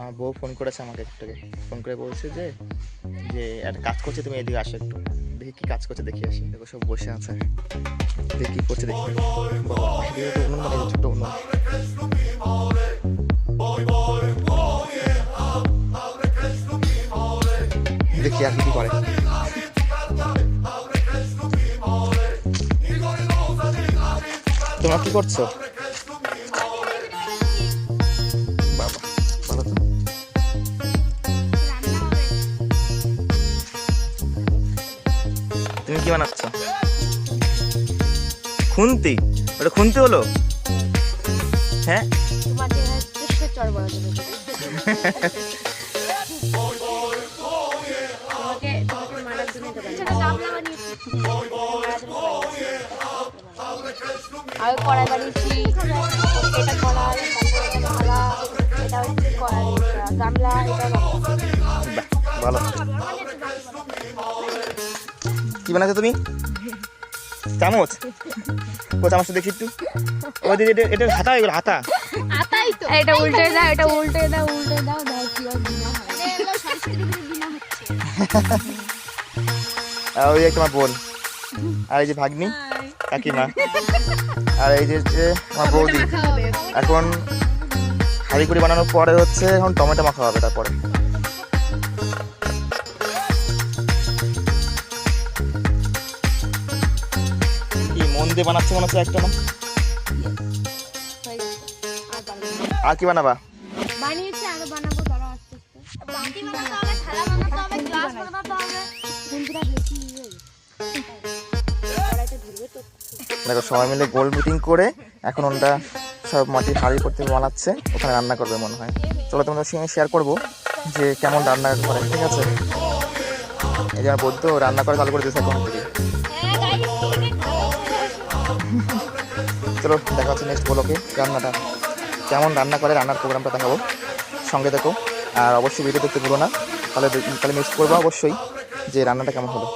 আমার বউ ফোন করেছে আমাকে একটু। ফোন করে বলছে যে যে একটা কাজ করছে, তুমি এদিকে আসো একটু। দেখি কি কাজ করছে, দেখি আসি। দেখো সব বসে আছে। দেখি কি করছে, দেখি। দেখি আর কি করে। তোমরা কি করছ? তুমি কি বানাচ্ছ? খুন্তি? ওটা খুন্তি হলো? হ্যাঁ? কড়াই বানিয়েছি। এটা কড়াই এটা কড়াই গামলা এটা ভালো। কি বানাচ্ছো তুমি? চামচ? ও চামচটা দেখি একটু। ও দিদি এটা এটা হাতা এগুলো হাতা। এটা উল্টে দাও এটা উল্টে দাও উল্টে দাও দাও কি ওই যে তোমার বোন। আর এই যে ভাগ্নি কাকিমা। আর এই যে যে আমার বৌদি। এখন হাড়ি করে বানানোর পরে হচ্ছে এখন টমেটো মাখা হবে তারপরে। দিয়ে বানাচ্ছে মনে হচ্ছে একটা না? আর কি বানাবা? বানিয়েছে আরও বানাবো তারা আস্তে আস্তে। বাটি বানাতে হবে থালা বানাতে হবে গ্লাস বানাতে হবে। কোনটা বেশি ইয়ে দেখো সবাই মিলে গোল মিটিং করে এখন ওটা সব মাটির হাঁড়ি করতে বানাচ্ছে ওখানে রান্না করবে মনে হয়। চলো তোমাদের সঙ্গে শেয়ার করব যে কেমন রান্না করে ঠিক আছে? এই যে আমার বৌদ্ধ রান্না করে চালু করে দিয়েছে এখন। থেকে চলো দেখা হচ্ছে নেক্সট বলোকে রান্নাটা কেমন রান্না করে, রান্নার প্রোগ্রামটা দেখাবো। সঙ্গে দেখো আর অবশ্যই ভিডিও দেখতে ভুলো না। তাহলে তাহলে মিস করব অবশ্যই যে রান্নাটা কেমন হলো।